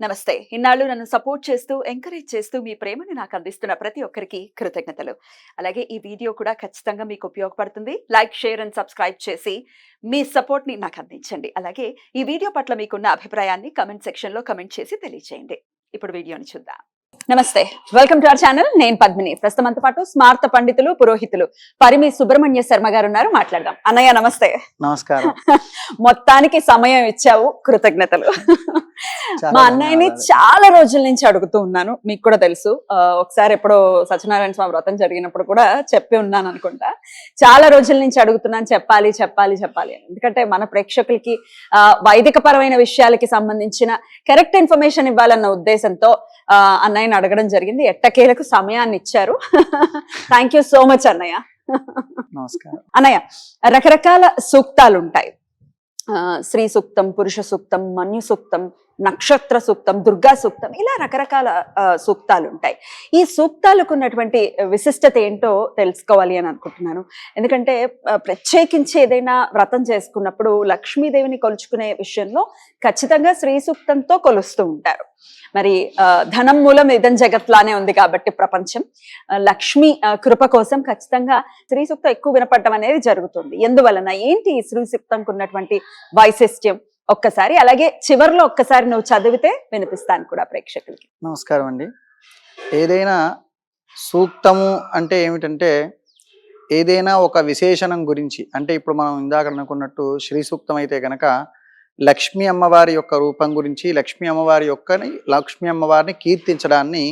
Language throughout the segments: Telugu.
నమస్తే. ఇన్నాళ్ళు నన్ను సపోర్ట్ చేస్తూ ఎంకరేజ్ చేస్తూ మీ ప్రేమని నాకు అందిస్తున్న ప్రతి ఒక్కరికి కృతజ్ఞతలు. అలాగే ఈ వీడియో కూడా ఖచ్చితంగా మీకు ఉపయోగపడుతుంది. లైక్ షేర్ అండ్ సబ్స్క్రైబ్ చేసి మీ సపోర్ట్ని నాకు అందించండి. అలాగే ఈ వీడియో పట్ల మీకున్న అభిప్రాయాన్ని కమెంట్ సెక్షన్లో కమెంట్ చేసి తెలియజేయండి ఇప్పుడు వీడియోని చూద్దాం. నమస్తే. Welcome to our channel. నేను పద్మిని. ప్రస్తుతం మనతో పాటు స్మార్త పండితులు పురోహితులు పరిమి సుబ్రహ్మణ్య శర్మ గారు ఉన్నారు. మాట్లాడదాం. అన్నయ్య నమస్తే. నమస్కారం. మొత్తానికి సమయం ఇచ్చావు. కృతజ్ఞతలు. మా అన్నయ్యని. చాలా రోజుల నుంచి అడుగుతూ ఉన్నాను. మీకు కూడా తెలుసు. ఒకసారి ఎప్పుడో సత్యనారాయణ స్వామి వ్రతం జరిగినప్పుడు కూడా చెప్పి ఉన్నాను అనుకుంటా. చాలా రోజుల నుంచి అడుగుతున్నాను చెప్పాలి చెప్పాలి చెప్పాలి అని. ఎందుకంటే మన ప్రేక్షకులకి ఆ, వైదిక పరమైన విషయాలకి సంబంధించిన కరెక్ట్ ఇన్ఫర్మేషన్ ఇవ్వాలన్న ఉద్దేశంతో ఆ, అన్నయ్యని అడగడం జరిగింది. ఎట్టకేలకు సమయాన్ని ఇచ్చారు. థ్యాంక్ యూ సో మచ్ అన్నయ్య. నమస్కారం. అన్నయ్య రకరకాల సూక్తాలు ఉంటాయి ఆ, స్త్రీ సూక్తం పురుష సూక్తం మన్యు సూక్తం నక్షత్ర సూక్తం దుర్గా సూక్తం ఇలా రకరకాల సూక్తాలు ఉంటాయి ఈ సూక్తాలకు ఉన్నటువంటి విశిష్టత ఏంటో తెలుసుకోవాలి అని అనుకుంటున్నాను. ఎందుకంటే ప్రత్యేకించి ఏదైనా వ్రతం చేసుకున్నప్పుడు లక్ష్మీదేవిని కొలుచుకునే విషయంలో ఖచ్చితంగా స్త్రీ సూక్తంతో కొలుస్తూ ఉంటారు. మరి ఆ, ధనం మూలం ఇదం జగత్లానే ఉంది కాబట్టి ప్రపంచం లక్ష్మి కృప కోసం ఖచ్చితంగా స్త్రీ సూక్తం ఎక్కువ వినపడటం అనేది జరుగుతుంది. ఎందువలన? ఏంటి ఈ స్త్రీ సూక్తంకు ఉన్నటువంటి వైశిష్ట్యం? ఒక్కసారి అలాగే చివర్లో ఒక్కసారి నువ్వు చదివితే వినిపిస్తాను కూడా ప్రేక్షకులకి. నమస్కారం అండి. ఏదైనా సూక్తము అంటే ఏమిటంటే ఏదైనా ఒక విశేషణం గురించి అంటే ఇప్పుడు మనం ఇందాక అనుకున్నట్టు శ్రీ సూక్తం అయితే కనుక లక్ష్మీ అమ్మవారి యొక్క రూపం గురించి లక్ష్మీ అమ్మవారి యొక్క లక్ష్మీ అమ్మవారిని కీర్తించడాన్ని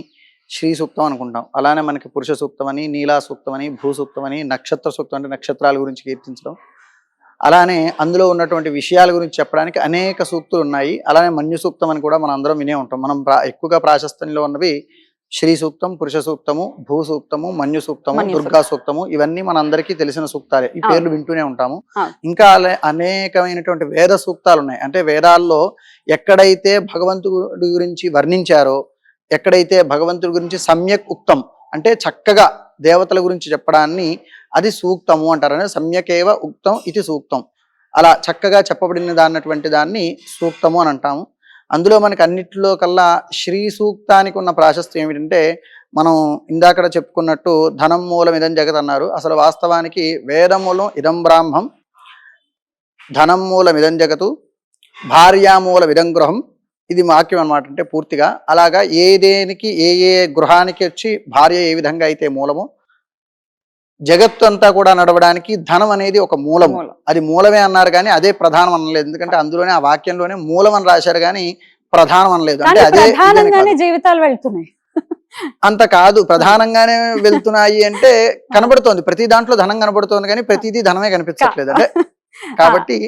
శ్రీ సూక్తం అనుకుంటాం. అలానే మనకి పురుష సూక్తం అని నీలా సూక్తం అని భూ సూక్తం అని నక్షత్ర సూక్తం అంటే నక్షత్రాల గురించి కీర్తించడం. అలానే అందులో ఉన్నటువంటి విషయాల గురించి చెప్పడానికి అనేక సూక్తులు ఉన్నాయి. అలానే మన్యు సూక్తం అని కూడా మనం అందరం వినే ఉంటాం. మనం ప్రా- ఎక్కువగా ప్రాశస్తంలో ఉన్నవి శ్రీ సూక్తం పురుష సూక్తము భూ సూక్తము మన్యు సూక్తము దుర్గా సూక్తము ఇవన్నీ మనందరికీ తెలిసిన సూక్తాలే. ఈ పేర్లు వింటూనే ఉంటాము. ఇంకా అలా అనేకమైనటువంటి వేద సూక్తాలు ఉన్నాయి. అంటే వేదాల్లో ఎక్కడైతే భగవంతుడి గురించి వర్ణించారో ఎక్కడైతే భగవంతుడి గురించి సమ్యక్ ఉక్తం అంటే చక్కగా దేవతల గురించి చెప్పడాన్ని అది సూక్తము అంటారని సమ్యకేవ ఉక్తం ఇది సూక్తం. అలా చక్కగా చెప్పబడిన దాన్నటువంటి దాన్ని సూక్తము అని అంటాము. అందులో మనకి అన్నిటిలో కల్లా శ్రీ సూక్తానికి ఉన్న ప్రాశస్త్యం ఏమిటంటే మనం ఇందాక చెప్పుకున్నట్టు ధనం మూలం ఇదం జగత్ అన్నారు. అసలు వాస్తవానికి వేదమూలం ఇదం బ్రాహ్మం ధనం మూలం ఇదం జగతు భార్యామూలం ఇదం గృహం. ఇది వాక్యం అన్నమాట అంటే పూర్తిగా. అలాగా ఏ దేనికి ఏ ఏ గృహానికి వచ్చి భార్య ఏ విధంగా అయితే మూలమో జగత్తు అంతా కూడా నడవడానికి ధనం అనేది ఒక మూలము మూలం. అది మూలమే అన్నారు కానీ అదే ప్రధానం అనలేదు. ఎందుకంటే అందులోనే ఆ వాక్యంలోనే మూలం అని రాశారు కానీ ప్రధానం అనలేదు. అంటే అదే. జీవితాలు వెళ్తున్నాయి. అంత కాదు. ప్రధానంగానే వెళ్తున్నాయి అంటే కనబడుతోంది. ప్రతి దాంట్లో ధనం కనబడుతోంది కానీ ప్రతిదీ ధనమే కనిపించట్లేదు. అంటే కాబట్టి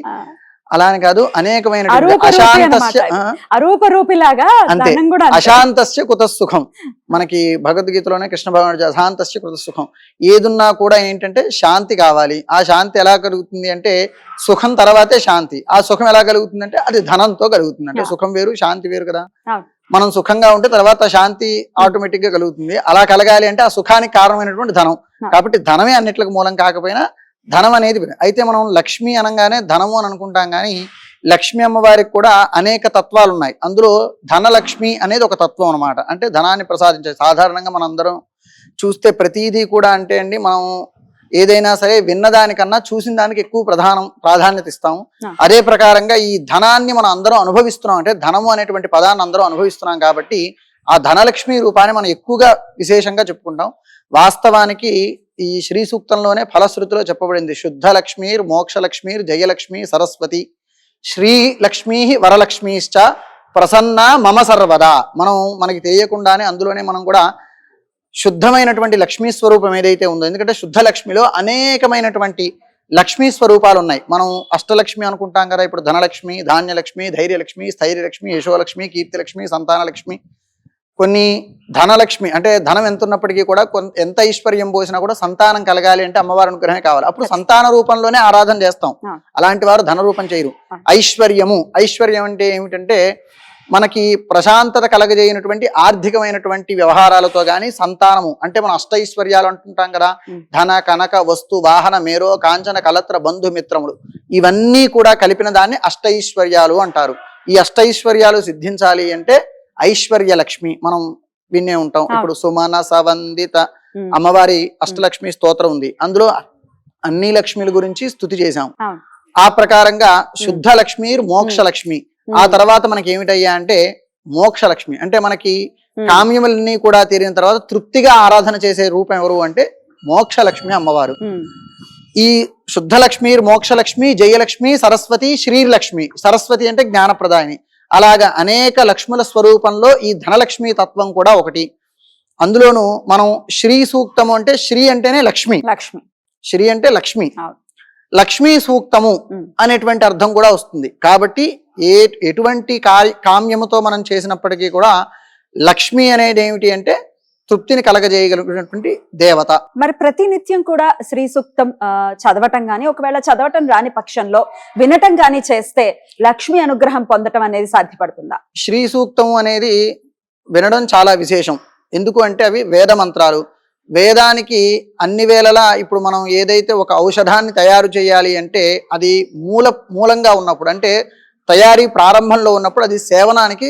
అలా కాదు అనేకమైన అశాంతస్య అంతే. కుత సుఖం మనకి భగవద్గీతలోనే కృష్ణ భగవానుడు అశాంతస్య కుత సుఖం ఏదున్నా కూడా ఏంటంటే శాంతి కావాలి. ఆ శాంతి ఎలా కలుగుతుంది అంటే సుఖం తర్వాతే శాంతి. ఆ సుఖం ఎలా కలుగుతుంది అంటే అది ధనంతో కలుగుతుంది అంటే. సుఖం వేరు శాంతి వేరు కదా. మనం సుఖంగా ఉంటే తర్వాత శాంతి ఆటోమేటిక్గా కలుగుతుంది. అలా కలగాలి అంటే ఆ సుఖానికి కారణమైనటువంటి ధనం. కాబట్టి ధనమే అన్నిట్లకు మూలం కాకపోయినా ధనం అనేది. అయితే మనం లక్ష్మి అనగానే ధనము అని అనుకుంటాం కానీ లక్ష్మి అమ్మవారికి కూడా అనేక తత్వాలు ఉన్నాయి. అందులో ధనలక్ష్మి అనేది ఒక తత్వం అన్నమాట. అంటే ధనాన్ని ప్రసాదించే సాధారణంగా మనందరం చూస్తే ప్రతిదీ కూడా అంటే అండి మనం ఏదైనా సరే విన్నదానికన్నా చూసిన దానికి ఎక్కువ ప్రధానం ప్రాధాన్యత ఇస్తాము. అదే ప్రకారంగా ఈ ధనాన్ని మనం అందరం అనుభవిస్తున్నాం. అంటే ధనము అనేటువంటి పదాన్ని అందరం అనుభవిస్తున్నాం కాబట్టి ఆ ధనలక్ష్మి రూపాన్ని మనం ఎక్కువగా విశేషంగా చెప్పుకుంటాం. వాస్తవానికి ఈ శ్రీ సూక్తంలోనే ఫలశ్రుతిలో చెప్పబడింది. శుద్ధ లక్ష్మీర్ మోక్షలక్ష్మీర్ జయలక్ష్మి సరస్వతి. శ్రీ లక్ష్మీ వరలక్ష్మీశ్చ ప్రసన్న మమ సర్వదా. మనం మనకి తెలియకుండానే అందులోనే మనం కూడా శుద్ధమైనటువంటి లక్ష్మీ స్వరూపం ఏదైతే ఉందో ఎందుకంటే శుద్ధ లక్ష్మిలో అనేకమైనటువంటి లక్ష్మీ స్వరూపాలు ఉన్నాయి మనం అష్టలక్ష్మి అనుకుంటాం కదా ఇప్పుడు ధనలక్ష్మి ధాన్యలక్ష్మి ధైర్యలక్ష్మి స్థైర్యలక్ష్మి యశోలక్ష్మి కీర్తిలక్ష్మి సంతానలక్ష్మి కొన్ని ధనలక్ష్మి అంటే ధనం ఎంత ఉన్నప్పటికీ కూడా కొన్- ఎంత ఐశ్వర్యం పోసినా కూడా సంతానం కలగాలి అంటే అమ్మవారి అనుగ్రహమే కావాలి. అప్పుడు సంతాన రూపంలోనే ఆరాధన చేస్తాం. అలాంటి వారు ధన రూపం చేయరు. ఐశ్వర్యము ఐశ్వర్యం అంటే ఏమిటంటే మనకి ప్రశాంతత కలగజేయనటువంటి ఆర్థికమైనటువంటి వ్యవహారాలతో గాని సంతానము అంటే మనం అష్టైశ్వర్యాలు అంటుంటాం కదా. ధన కనక వస్తు వాహన మేరో కాంచన కలత్ర బంధు మిత్రములు. ఇవన్నీ కూడా కలిపిన దాన్ని అష్టైశ్వర్యాలు అంటారు. ఈ అష్టైశ్వర్యాలు సిద్ధించాలి అంటే ఐశ్వర్య లక్ష్మి మనం వినే ఉంటాం. ఇప్పుడు సుమన సవందిత అమ్మవారి అష్టలక్ష్మి స్తోత్రం ఉంది. అందులో అన్ని లక్ష్మిల గురించి స్తుతి చేశాం. ఆ ప్రకారంగా శుద్ధ లక్ష్మి మోక్ష లక్ష్మి. ఆ తర్వాత మనకి ఏమిటయ్యా అంటే మోక్ష లక్ష్మి. అంటే మనకి కామ్యములన్నీ కూడా తీరిన తర్వాత తృప్తిగా ఆరాధన చేసే రూపం ఎవరు అంటే మోక్ష లక్ష్మి అమ్మవారు. ఈ శుద్ధ లక్ష్మి మోక్ష లక్ష్మి జయలక్ష్మి సరస్వతి శ్రీలక్ష్మి. సరస్వతి అంటే జ్ఞానప్రదాయిని. అలాగా అనేక లక్ష్ముల స్వరూపంలో ఈ ధనలక్ష్మి తత్వం కూడా ఒకటి. అందులోను మనం శ్రీ సూక్తము అంటే శ్రీ అంటేనే లక్ష్మి. లక్ష్మి. శ్రీ అంటే లక్ష్మి. లక్ష్మీ సూక్తము అనేటువంటి అర్థం కూడా వస్తుంది. కాబట్టి ఏ ఎటువంటి కామ్యముతో మనం చేసినప్పటికీ కూడా లక్ష్మి అనేది ఏమిటి అంటే తృప్తిని కలగజేయగలిగినటువంటి దేవత. మరి ప్రతి నిత్యం కూడా శ్రీ సూక్తం చదవటం గాని ఒకవేళ చదవటం రాని పక్షంలో వినటం గాని చేస్తే లక్ష్మి అనుగ్రహం పొందటం అనేది సాధ్యపడుతుందా? శ్రీ సూక్తం అనేది వినడం చాలా విశేషం. ఎందుకు అంటే అవి వేద మంత్రాలు. వేదానికి అన్ని వేళలా ఇప్పుడు మనం ఏదైతే ఒక ఔషధాన్ని తయారు చేయాలి అంటే అది మూల మూలంగా ఉన్నప్పుడు అంటే తయారీ ప్రారంభంలో ఉన్నప్పుడు అది సేవనానికి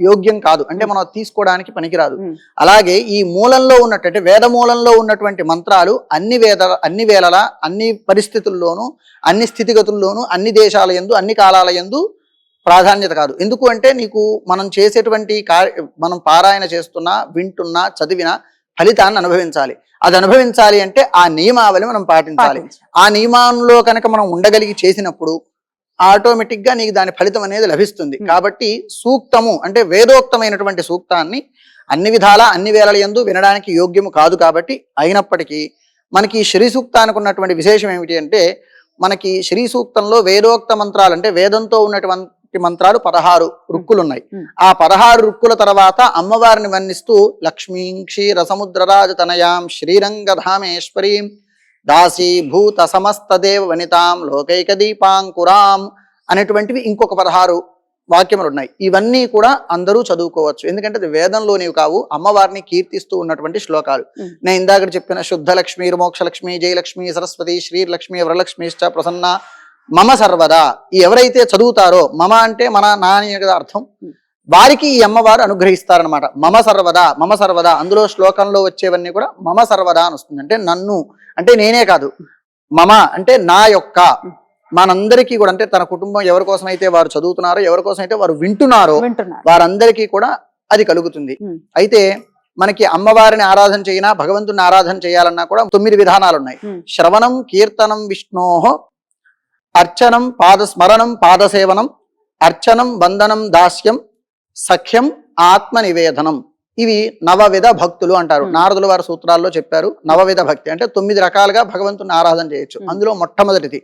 యోగ్యం కాదు. అంటే మనం తీసుకోవడానికి పనికిరాదు. అలాగే ఈ మూలంలో ఉన్నట్టు అంటే వేద మూలంలో ఉన్నటువంటి మంత్రాలు అన్ని వేద అన్ని వేళలా అన్ని పరిస్థితుల్లోనూ అన్ని స్థితిగతుల్లోనూ అన్ని దేశాల యందు అన్ని కాలాల యందు ప్రాధాన్యత కాదు. ఎందుకు అంటే నీకు మనం చేసేటువంటి కార్య మనం పారాయణ చేస్తున్నా వింటున్నా చదివినా ఫలితాన్ని అనుభవించాలి. అది అనుభవించాలి అంటే ఆ నియమావళి మనం పాటించాలి. పాటించాలి. ఆ నియమంలో కనుక మనం ఉండగలిగి చేసినప్పుడు ఆటోమేటిక్గా నీకు దాని ఫలితం అనేది లభిస్తుంది Hmm. కాబట్టి సూక్తము అంటే వేదోక్తమైనటువంటి సూక్తాన్ని అన్ని విధాల అన్ని వేళల యందు వినడానికి యోగ్యము కాదు కాబట్టి అయినప్పటికీ మనకి శ్రీ సూక్తానికి ఉన్నటువంటి విశేషం ఏమిటి అంటే మనకి శ్రీ సూక్తంలో వేదోక్త మంత్రాలు అంటే వేదంతో ఉన్నటువంటి మంత్రాలు పదహారు రుక్కులు ఉన్నాయి Hmm. ఆ పదహారు రుక్కుల తర్వాత అమ్మవారిని వర్ణిస్తూ లక్ష్మీం క్షీర సముద్రరాజ తనయాం శ్రీరంగధామేశ్వరీం దాసీభూత సమస్త దేవ వనితాం లోకైక దీపాంకురాం అనేటువంటివి ఇంకొక పదహారు వాక్యములు ఉన్నాయి ఇవన్నీ కూడా అందరూ చదువుకోవచ్చు. ఎందుకంటే అది వేదంలోనివి కావు అమ్మవారిని కీర్తిస్తూ ఉన్నటువంటి శ్లోకాలు. నేను ఇందాక చెప్పిన శుద్ధ లక్ష్మి మోక్షలక్ష్మి జయలక్ష్మి సరస్వతి శ్రీలక్ష్మి వరలక్ష్మిశ్చ ప్రసన్న మమ సర్వదా. ఎవరైతే చదువుతారో మమ అంటే మన నాని కదా అర్థం. వారికి ఈ అమ్మవారు అనుగ్రహిస్తారనమాట మమ సర్వదా మమ సర్వదా. అందులో శ్లోకంలో వచ్చేవన్నీ కూడా మమ సర్వదా అని వస్తుంది. అంటే నన్ను అంటే నేనే కాదు. మమ అంటే నా యొక్క. మనందరికీ కూడా అంటే తన కుటుంబం ఎవరి కోసం అయితే వారు చదువుతున్నారో ఎవరి కోసం అయితే వారు వింటున్నారో వారందరికీ కూడా అది కలుగుతుంది. అయితే మనకి అమ్మవారిని ఆరాధన చేయినా భగవంతుని ఆరాధన చేయాలన్నా కూడా తొమ్మిది విధానాలు ఉన్నాయి. శ్రవణం కీర్తనం విష్ణోహ అర్చనం పాద స్మరణం పాదసేవనం అర్చనం వందనం దాస్యం సఖ్యం ఆత్మ నివేదనం ఇవి నవవిధ భక్తులు అంటారు. నారదుల వారి సూత్రాల్లో చెప్పారు నవవిధ భక్తి. అంటే తొమ్మిది రకాలుగా భగవంతుని ఆరాధన చేయొచ్చు. అందులో మొట్టమొదటిది.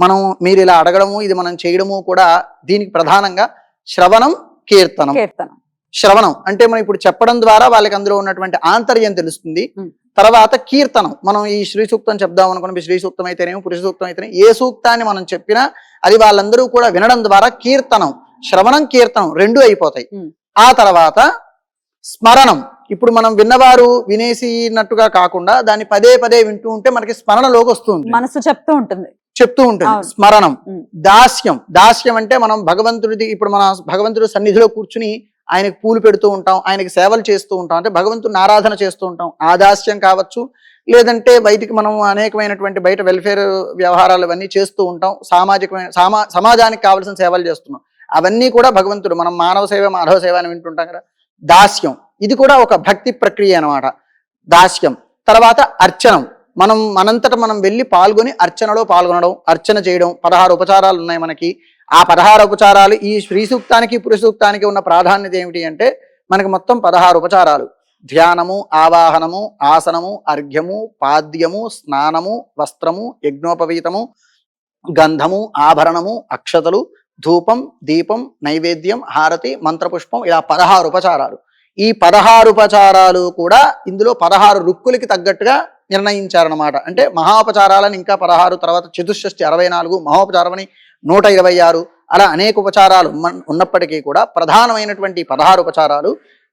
మనం మీరు ఇలా అడగడము ఇది మనం చేయడము కూడా దీనికి ప్రధానంగా శ్రవణం కీర్తనం. కీర్తనం. శ్రవణం అంటే మనం ఇప్పుడు చెప్పడం ద్వారా వాళ్ళకి అందులో ఉన్నటువంటి ఆంతర్యం తెలుస్తుంది. తర్వాత కీర్తనం. మనం ఈ శ్రీ సూక్తం చెప్దాం అనుకున్న శ్రీ సూక్తం అయితేనేమో పురుష సూక్తం అయితేనే ఏ సూక్తాన్ని మనం చెప్పినా అది వాళ్ళందరూ కూడా వినడం ద్వారా కీర్తనం. శ్రవణం కీర్తనం రెండు అయిపోతాయి. ఆ తర్వాత స్మరణం. ఇప్పుడు మనం విన్నవారు వినేసినట్టుగా కాకుండా దాన్ని పదే పదే వింటూ ఉంటే మనకి స్మరణలోకి వస్తుంది. మనసు చెప్తూ ఉంటుంది. చెప్తూ ఉంటుంది. స్మరణం. దాస్యం. దాస్యం అంటే మనం భగవంతుడిది ఇప్పుడు మన భగవంతుడి సన్నిధిలో కూర్చుని ఆయనకి పూలు పెడుతూ ఉంటాం ఆయనకి సేవలు చేస్తూ ఉంటాం. అంటే భగవంతుని ఆరాధన చేస్తూ ఉంటాం. ఆ దాస్యం కావచ్చు లేదంటే బయటికి మనం అనేకమైనటువంటి బయట వెల్ఫేర్ వ్యవహారాలు ఇవన్నీ చేస్తూ ఉంటాం. సామాజికమైన సామా సమాజానికి కావాల్సిన సేవలు చేస్తున్నాం. అవన్నీ కూడా భగవంతుడు మనం మానవ సేవ మాధవ సేవ అని వింటుంటాం కదా. దాస్యం ఇది కూడా ఒక భక్తి ప్రక్రియ అన్నమాట. దాస్యం. తర్వాత అర్చనం. మనం మనంతట మనం వెళ్ళి పాల్గొని అర్చనలో పాల్గొనడం అర్చన చేయడం పదహారు ఉపచారాలు ఉన్నాయి మనకి. ఆ పదహారు ఉపచారాలు ఈ శ్రీ సూక్తానికి పురుష సూక్తానికి ఉన్న ప్రాధాన్యత ఏమిటి అంటే మనకి మొత్తం పదహారు ఉపచారాలు. ధ్యానము ఆవాహనము ఆసనము అర్ఘ్యము పాద్యము స్నానము వస్త్రము యజ్ఞోపవీతము గంధము ఆభరణము అక్షతలు ధూపం దీపం నైవేద్యం హారతి మంత్రపుష్పం ఇలా పదహారు ఉపచారాలు. ఈ పదహారు ఉపచారాలు కూడా ఇందులో పదహారు రుక్కులకి తగ్గట్టుగా నిర్ణయించారనమాట అంటే మహాపచారాలని ఇంకా పదహారు తర్వాత చతుషష్టి అరవై నాలుగు మహోపచారమని నూట ఇరవై ఆరు అలా అనేక ఉపచారాలు ఉన్నప్పటికీ కూడా ప్రధానమైనటువంటి పదహారు ఉపచారాలు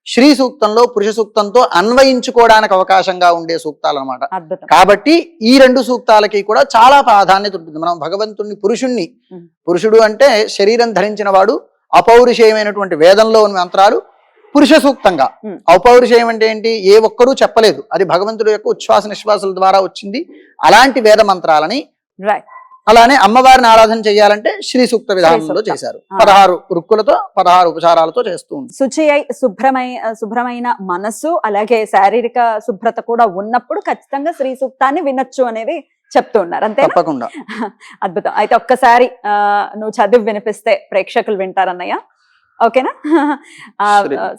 శ్రీ సూక్తంలో పురుష సూక్తంతో అన్వయించుకోవడానికి అవకాశంగా ఉండే సూక్తాలు అనమాట కాబట్టి ఈ రెండు సూక్తాలకి కూడా చాలా ప్రాధాన్యత ఉంటుంది. మనం భగవంతుణ్ణి పురుషుణ్ణి. పురుషుడు అంటే శరీరం ధరించిన వాడు అపౌరుషేయమైనటువంటి వేదంలో ఉన్న మంత్రాలు పురుష సూక్తంగా. ఉమ్. ఔపౌరుషేయం అంటే ఏంటి? ఏ ఒక్కరూ చెప్పలేదు. అది భగవంతుడి యొక్క ఉచ్ఛ్వాస నిశ్వాసాల ద్వారా వచ్చింది. అలాంటి వేద మంత్రాలని రైట్ అలానే అమ్మవారిని ఆరాధన చేయాలంటే శ్రీ సూక్త విధానంలో. చేశారు. పదహారు రుక్కులతో పదహారు ఉపచారాలతో చేస్తూ శుచి అయి శుభ్రమై శుభ్రమైన మనస్సు అలాగే శారీరక శుభ్రత కూడా ఉన్నప్పుడు ఖచ్చితంగా శ్రీ సూక్తాన్ని వినొచ్చు అనేది చెప్తూ ఉన్నారు. అంతే తప్పకుండా. అద్భుతం. అయితే ఒక్కసారి నువ్వు చదివి వినిపిస్తే ప్రేక్షకులు వింటారన్నయ్య. ఓకేనా.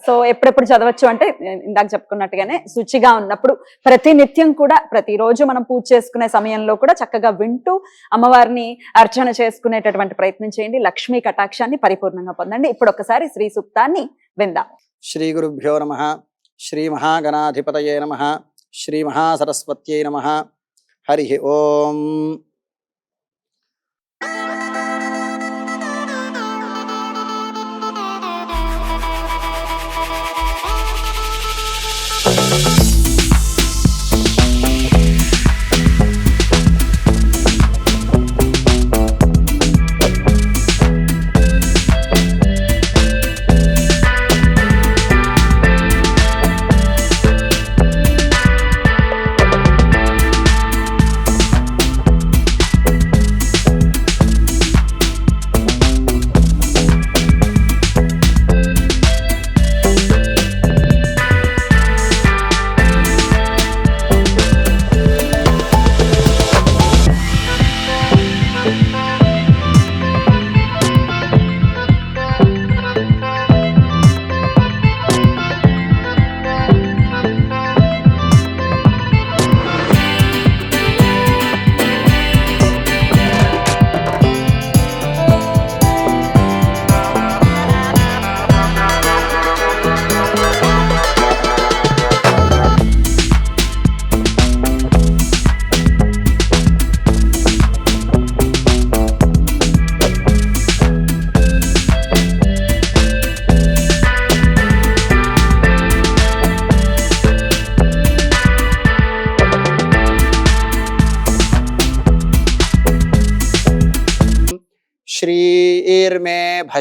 సో ఎప్పుడెప్పుడు చదవచ్చు అంటే ఇందాక చెప్పుకున్నట్టుగానే శుచిగా ఉన్నప్పుడు ప్రతి నిత్యం కూడా ప్రతిరోజు మనం పూజ చేసుకునే సమయంలో కూడా చక్కగా వింటూ అమ్మవారిని అర్చన చేసుకునేటటువంటి ప్రయత్నం చేయండి. లక్ష్మీ కటాక్షాన్ని పరిపూర్ణంగా పొందండి. ఇప్పుడు ఒకసారి శ్రీ సూక్తాన్ని విందాం. శ్రీ గురుభ్యో నమ శ్రీ మహాగణాధిపతయే నమ శ్రీ మహాసరస్వత్యై నమ. హరి ఓం.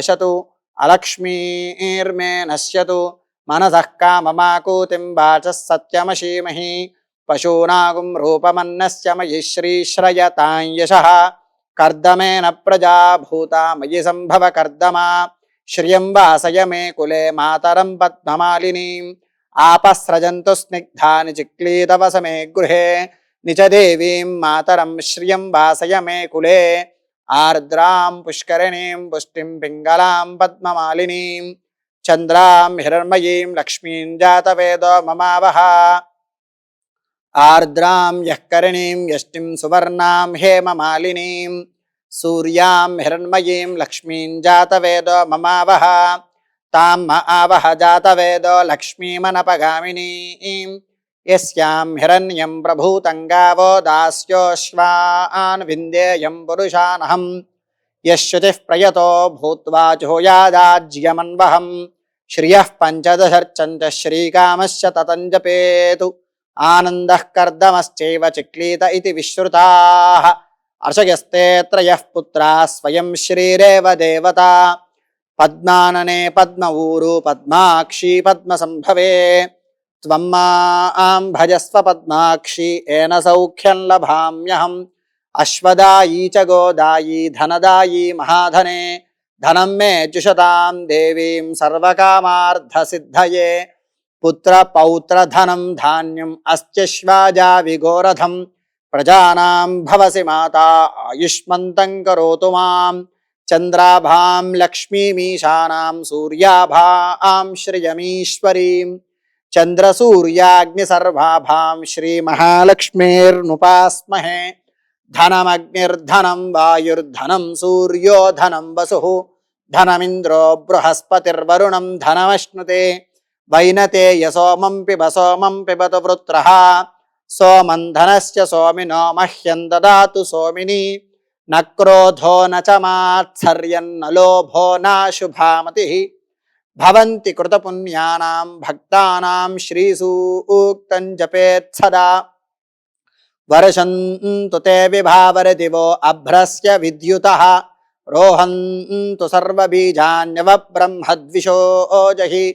హశతు అలక్ష్మీర్మే నశ్యతు మనసః కామమాకూతిం వాచ సత్యమశీమహి పశూనాగుం రూపమన్నస్య మయి శ్రీశ్రయతాం కర్దమేన ప్రజాభూత మయి సంభవ కర్దమా శ్రియం వాసయ మే కులే మాతరం పద్మమాలినీం ఆపస్రజంతు స్నిగ్ధాని చిక్లీతవసమే గృహే నిచ దేవీం మాతరం శ్రియం వాసయ మే కులే ఆర్ద్రాం పుష్కరిణీం పుష్టిం పింగళాం పద్మమాలినీం చంద్రాం హిరణ్మయీం లక్ష్మీం జాతవేదో మమావహ ఆర్ద్రాం యః యష్టిం సువర్ణాం హేమమాలినీం సూర్యాం హిరణ్మయీం లక్ష్మీం జాతవేదో మమావహ తాం మ ఆవహ జాతవేదో లక్ష్మీమనపగామినీం యస్యాం హిరణ్యం ప్రభూతం గావో దాస్యోశ్వాన్ విందేయం పురుషానహం యశ్రుతిః ప్రయతో భూత్వా జోయాదాజ్యమన్వహం శ్రియః పంచదశర్చంచ శ్రీకామశ్చ తతం జపేతు ఆనందః కర్దమశ్చైవ చిక్లీత ఇతి విశ్రుతాః అర్షయస్తే త్రయః పుత్రా స్వయం శ్రీరేవ దేవత పద్మాననే పద్మ ఊరు त्वम्मां भजस्व पद्माक्षी एन सौख्यं लभाम्यहम्। अश्वदायी च गोदायी, धनदायी महाधने, धनं मे जुषतां देवीं सर्वकामार्थसिद्धये पुत्रपौत्रधनं धान्यम् अस्त्यश्वाजा विगोरथं प्रजानां भवसि माता, आयुष्मन्तं करोतु माँ चन्द्राभां लक्ष्मीमीशानां सूर्याभां श्रियमीश्वरीम्। చంద్ర సూర్యాగ్ని సర్వాభాం శ్రీ మహాలక్ష్మీర్నుపాస్మహే ధనమగ్నిర్ధనం వాయుర్ధనం సూర్యో ధనం వసు ధనమింద్రో బృహస్పతిర్వరుణం ధనమశ్నుతే వైనతే యసోమం పిబ సోమం పిబతు వృత్ర సోమం ధనస్య సోమినో మహ్యం దదాతు సోమిని నక్రోధో నచమాత్సర్యన్న లోభో నాశుభామతి भवन्ति कृतपुण्यानां भक्तानां श्रीसूक्तं जपेत् सदा। वर्षन्तु ते विभावरदिवो अभ्रस्य विद्युतः। रोहन्तु सर्वबीजान्यवब्रह्मद्विषोजहि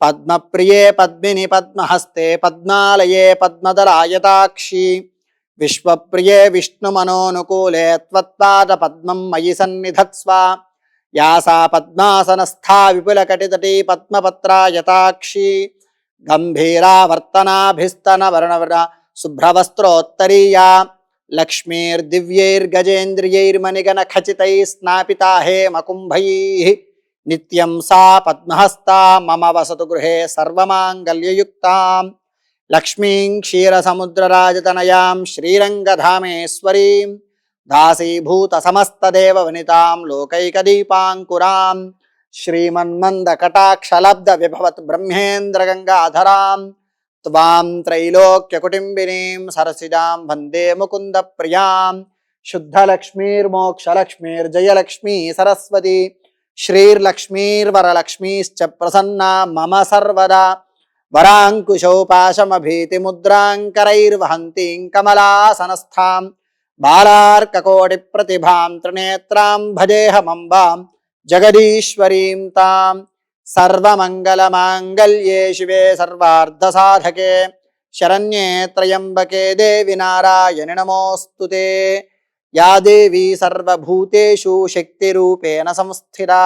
पद्मप्रिये पद्मिनि पद्महस्ते पद्मालये पद्मदरायताक्षी। विश्वप्रिये विष्णुमनोनुकूले त्वत्पादपद्मं मयि सन्निधत्स्व। యాసా పద్మాసనస్థా విపులకటితటీ పద్మపత్రాయతాక్షి గంభీరావర్తనాభిస్తన వర్ణవర్ణ శుభ్రవస్త్రోత్తరీయా లక్ష్మీర్దివ్యైర్గజేంద్రియైర్మణిగణ ఖచితై స్నాపితా హేమకుంభైః నిత్యం సా పద్మహస్తా మమ వసతు గృహే సర్వమాంగల్యయుక్తాం లక్ష్మీం క్షీరసముద్రరాజతనయాం శ్రీరంగధామేశ్వరీం దాసీభూత సమస్తదేవ వనితాం లోకైకదీపాంకురాం శ్రీమన్మంద కటాక్షలబ్ధ విభవత్ బ్రహ్మేంద్ర గంగాధరాం త్వాం త్రైలోక్యకుటుంబినీం సరసిజాం వందే ముకుంద ప్రియాం శుద్ధలక్ష్మీర్మోక్షలక్ష్మీర్జయలక్ష్మీ సరస్వతి శ్రీర్లక్ష్మీర్వరలక్ష్మీశ్చ ప్రసన్నా మమ సర్వదా వరాంకుశోపాశమభీతిముద్రాంకరైర్వహంతీం కమలాసనస్థాం బాలార్కకోటి ప్రతిభాం త్రినేత్రాం భజేహమంబాం జగదీశ్వరీం తాం సర్వమంగళమాంగళ్యే శివే సర్వార్ధసాధకే శరణ్యే త్రయంబకే దేవి నారాయణి నమోస్తు యా దేవీ సర్వభూతేషు శక్తిరూపేణ సంస్థిరా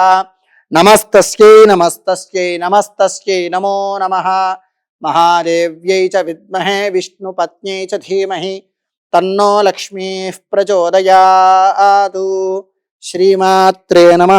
నమస్తస్యై నమస్తస్యై నమస్తస్యై నమో నమ మహాదేవ్యై చ విద్మహే విష్ణుపత్న్యై ధీమహి తన్నో లక్ష్మీః ప్రచోదయాతు. శ్రీమాత్రే నమ.